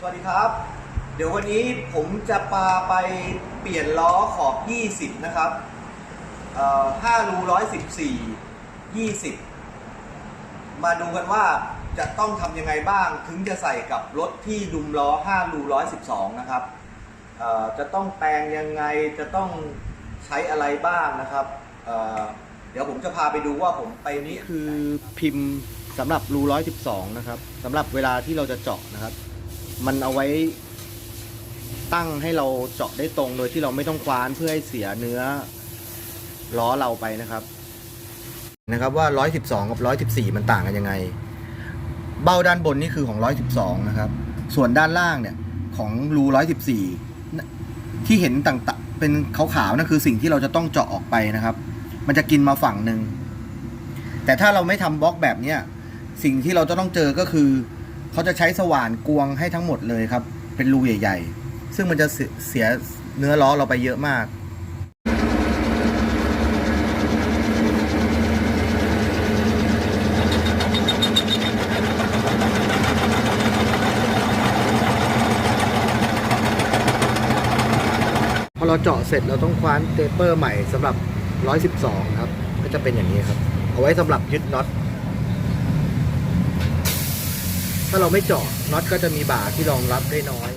สวัสดีครับ เดี๋ยววันนี้ผมจะปาไปเปลี่ยนล้อขอบ 20 นะครับเอ่อ5รู114 20มาดูกันว่าจะต้องทำยังไงบ้าง ถึงจะใส่กับรถที่ดุมล้อ5รู112นะครับ จะต้องแปลงยังไง จะต้องใช้อะไรบ้างนะครับเเดี๋ยวผมจะพาไปดูว่าผมไปนี้คือพิมพ์สำหรับรูร้อยสิบสองนะครับสำหรับเวลาที่เราจะเจาะนะครับ มันเอาไว้ตั้งให้เราเจาะได้ตรงโดยที่เราไม่ต้องคว้านเพื่อให้เสียเนื้อล้อเราไปนะครับ นะครับว่า 112 กับ 114 มันต่างกันยังไง เบ้าด้านบนนี่คือของ 112 นะครับ ส่วนด้านล่างเนี่ยของรู 114 ที่เห็นต่างๆเป็นขาวๆนั่นคือสิ่งที่เราจะต้องเจาะออกไปนะครับ มันจะกินมาฝั่งหนึ่งแต่ถ้าเราไม่ทำบล็อกแบบเนี้ยสิ่งที่เราจะต้องเจอก็คือ เขาจะใช้สว่านกวงให้ทั้งหมดเลยครับ เป็นรูใหญ่ ๆ ซึ่งมันจะเสียเนื้อล้อเราไปเยอะมากพอเราเจาะเสร็จเราต้องคว้านเตเปอร์ใหม่สำหรับ 112 ครับ ก็จะเป็นอย่างนี้ครับ เอาไว้สำหรับยึดน็อต ถ้าเราไม่เจาะน็อตก็จะมีบ่าที่รองรับได้น้อย